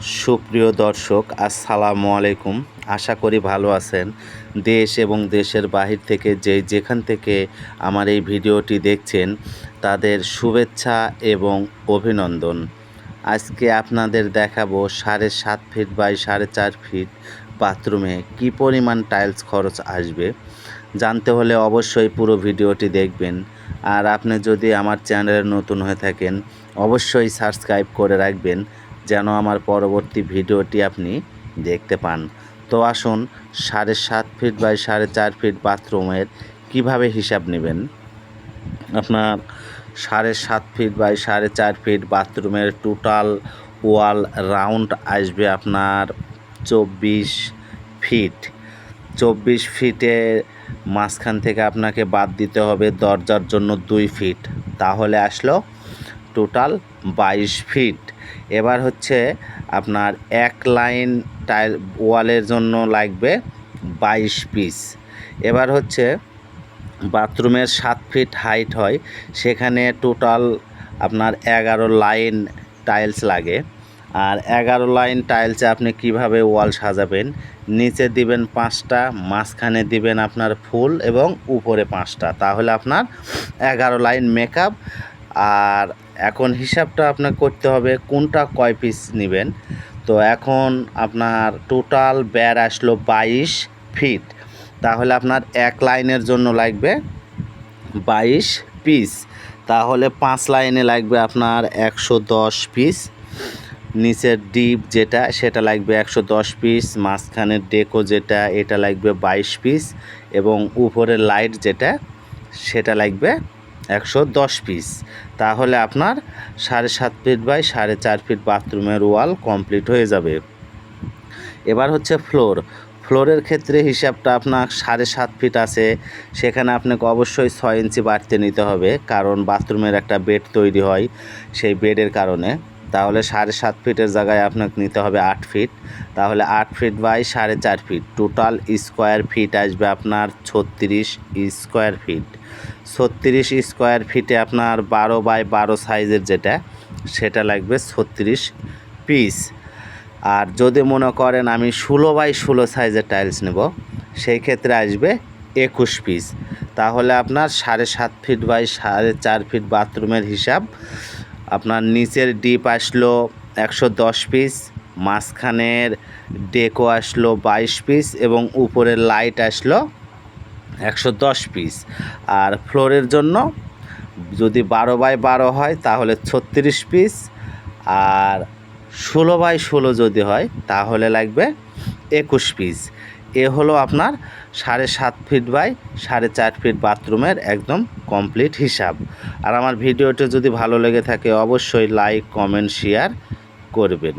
সুপ্রিয় দর্শক, আসসালামু আলাইকুম। আশা করি ভালো আছেন। দেশ এবং দেশের বাহির থেকে যে যেখান থেকে আমার এই ভিডিওটি দেখছেন, তাদের শুভেচ্ছা এবং অভিনন্দন। আজকে আপনাদের দেখাবো সাড়ে সাত ফিট বাই সাড়ে চার ফিট বাথরুমে কি পরিমাণ টাইলস খরচ আসবে। জানতে হলে অবশ্যই পুরো ভিডিওটি দেখবেন। আর আপনি যদি আমার চ্যানেলে নতুন হয়ে থাকেন, অবশ্যই সাবস্ক্রাইব করে রাখবেন। যেন আমার পরবর্তী ভিডিওটি আপনি দেখতে পান। তো আসুন, সাড়ে সাত ফিট বাই সাড়ে চার ফিট বাথরুমের কীভাবে হিসাব নেবেন? আপনার সাড়ে সাত ফিট বাই সাড়ে চার ফিট বাথরুমের টোটাল ওয়াল রাউন্ড আসবে আপনার চব্বিশ ফিট। চব্বিশ ফিটে মাঝখান থেকে আপনাকে বাদ দিতে হবে দরজার জন্য দুই ফিট। তাহলে আসলো টোটাল বাইশ ফিট। এবার হচ্ছে আপনার এক লাইন টাইল ওয়ালের জন্য লাগবে বাইশ পিস। এবার হচ্ছে বাথরুমের সাত ফিট হাইট হয়, সেখানে টোটাল আপনার এগারো লাইন টাইলস লাগে। আর এগারো লাইন টাইলসে আপনি কীভাবে ওয়াল সাজাবেন? নিচে দিবেন পাঁচটা, মাঝখানে দিবেন আপনার ফুল এবং উপরে পাঁচটা। তাহলে আপনার এগারো লাইন মেকআপ আর এখন হিসাবটা আপনার করতে হবে কোনটা কয় পিস নেবেন। তো এখন আপনার টোটাল ব্যার আসলো বাইশ ফিট তাহলে আপনার এক লাইনের জন্য লাগবে বাইশ পিস তাহলে পাঁচ লাইনে লাগবে আপনার একশো দশ পিস নিচের ডিপ যেটা, সেটা লাগবে একশো দশ পিস মাঝখানের ডেকো যেটা, এটা লাগবে বাইশ পিস এবং উপরের লাইট যেটা, সেটা লাগবে একশো দশ পিস তাহলে আপনার সাড়ে সাত ফিট বাই সাড়ে চার ফিট বাথরুমের ওয়াল কমপ্লিট হয়ে যাবে। এবার হচ্ছে ফ্লোর ফ্লোরের ক্ষেত্রে হিসাবটা আপনার সাড়ে সাত ফিট আছে। সেখানে আপনাকে অবশ্যই ছয় ইঞ্চি বাড়তে নিতে হবে, কারণ বাথরুমের একটা বেড তৈরি হয় সেই বেডের কারণে। তাহলে সাড়ে সাত ফিটের জায়গায় আপনাকে নিতে হবে আট ফিট। তাহলে আট ফিট বাই সাড়ে চার ফিট। টোটাল স্কোয়ার ফিট আসবে আপনার ছত্রিশ স্কোয়ার ফিট ছত্রিশ স্কোয়ার ফিটে আপনার বারো বাই বারো সাইজের যেটা, সেটা লাগবে ছত্রিশ পিস আর যদি মনে করেন আমি ষোলো বাই ষোলো সাইজের টাইলস নেব, সেই ক্ষেত্রে আসবে একুশ পিস তাহলে আপনার সাড়ে সাত ফিট বাই সাড়ে চার ফিট বাথরুমের হিসাব আপনার নিচের ডিপ আসলো একশো দশ পিস মাঝখানের ডেকো আসলো বাইশ পিস এবং উপরের লাইট আসলো একশো দশ পিস আর ফ্লোরের জন্য যদি বারো বাই বারো হয় তাহলে ছত্রিশ পিস আর ষোলো বাই ষোলো যদি হয় তাহলে লাগবে একুশ পিস এ হলো আপনার সাড়ে সাত ফিট বাই সাড়ে চার ফিট বাথরুমের একদম কমপ্লিট হিসাব। আর আমার ভিডিওটি যদি ভালো লেগে থাকে, অবশ্যই লাইক কমেন্ট শেয়ার করবেন।